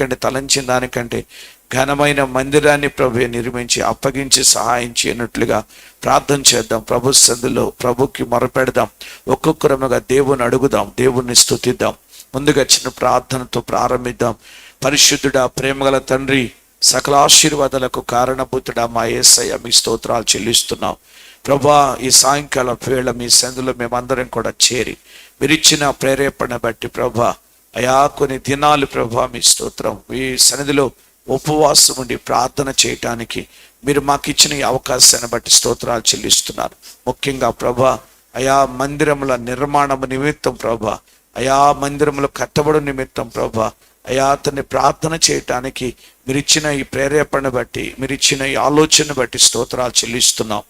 దానికంటే తలంచిన దానికంటే ఘనమైన మందిరాన్ని ప్రభు నిర్మించి అప్పగించి సహాయం చేయనట్లుగా ప్రార్థన చేద్దాం. ప్రభు సందులో ప్రభుకి మొరపెడదాం. ఒక్కొక్కరముగా దేవుని అడుగుదాం దేవుణ్ణి స్థుతిద్దాం ముందుగా చిన్న ప్రార్థనతో ప్రారంభిద్దాం. పరిశుద్ధుడా ప్రేమగల తండ్రి సకల ఆశీర్వాదాలకు కారణభూతుడా మా ఏసయ్య మీ స్తోత్రాలు చెల్లిస్తున్నాం. ప్రభా ఈ సాయంకాలం వేళ మీ సందులో మేమందరం కూడా చేరి మీరిచ్చిన ప్రేరేపణ బట్టి ప్రభా అయా కొన్ని దినాలు ప్రభా మీ స్తోత్రం ఈ సన్నిధిలో ఉపవాసం ఉండి ప్రార్థన చేయటానికి మీరు మాకు ఇచ్చిన ఈ అవకాశాన్ని బట్టి స్తోత్రాలు చెల్లిస్తున్నారు. ముఖ్యంగా ప్రభా అయా మందిరముల నిర్మాణము నిమిత్తం ప్రభా అయా మందిరములు కట్టబడు నిమిత్తం ప్రభా అయా అతన్ని ప్రార్థన చేయటానికి మీరిచ్చిన ఈ ప్రేరేపణ బట్టి మీరిచ్చిన ఈ ఆలోచన బట్టి స్తోత్రాలు చెల్లిస్తున్నాం.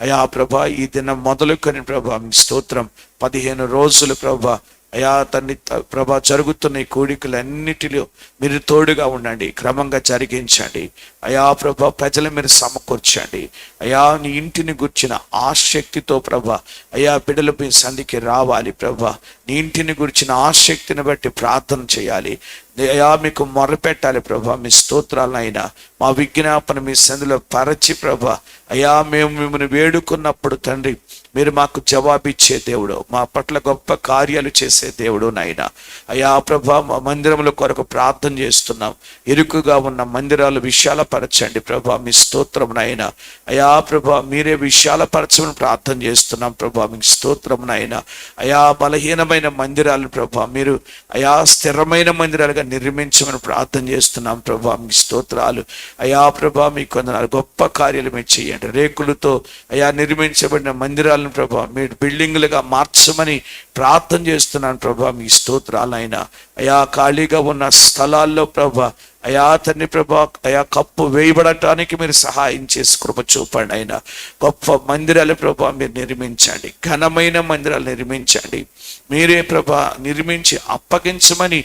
అయా ప్రభా ఈ దినం మొదలుకొని ప్రభా మీ స్తోత్రం పదిహేను రోజులు ప్రభా అయా తన్ని ప్రభా జరుగుతున్న ఈ కోడికలన్నిటిలో మీరు తోడుగా ఉండండి క్రమంగా జరిగించండి. అయా ప్రభా ప్రజలు మీరు సమకూర్చండి. అయా నీ ఇంటిని గుర్చిన ఆసక్తితో ప్రభా అయా బిడ్డలు మీ సంధికి రావాలి ప్రభా. నీ ఇంటిని గుర్చిన ఆసక్తిని బట్టి ప్రార్థన చేయాలి. అయ్యా మీకు మొరపెట్టాలి ప్రభా మీ స్తోత్రాలైనా మా విజ్ఞాపన మీ సందులో పరచి ప్రభా. అయ్యా మేము మిమ్మల్ని వేడుకున్నప్పుడు తండ్రి మీరు మాకు జవాబిచ్చే దేవుడు మా పట్ల గొప్ప కార్యాలు చేసే దేవుడు నాయన. అయ్యా ప్రభా మా మందిరముల కొరకు ప్రార్థన చేస్తున్నాం. ఇరుకుగా ఉన్న మందిరాలు విశాలపరచండి ప్రభా మీ స్తోత్రం నాయన. అయా ప్రభా మీరే విశాలపరచమని ప్రార్థన చేస్తున్నాం ప్రభా మీ స్తోత్రం నాయన. అయా బలహీనమైన మందిరాలు ప్రభా మీరు అయా స్థిరమైన మందిరాలుగా నిర్మించమని ప్రార్థన చేస్తున్నాం ప్రభా మీ స్తోత్రాలు. అయా ప్రభా మీ కొందరు గొప్ప కార్యాలు మీరు చేయండి. రేకులతో అయా నిర్మించబడిన మందిరాలను ప్రభా మీరు బిల్డింగ్లుగా మార్చమని ప్రార్థన చేస్తున్నాను ప్రభా మీ స్తోత్రాలైనా. అయా ఖాళీగా ఉన్న స్థలాల్లో ప్రభా అయా తండ్రి ప్రభా అయా కప్పు వేయబడటానికి మీరు సహాయం చేసి కృప చూపండి అయినా. గొప్ప మందిరాలు ప్రభా మీరు నిర్మించండి. ఘనమైన మందిరాలు నిర్మించండి. మీరే ప్రభా నిర్మించి అప్పగించమని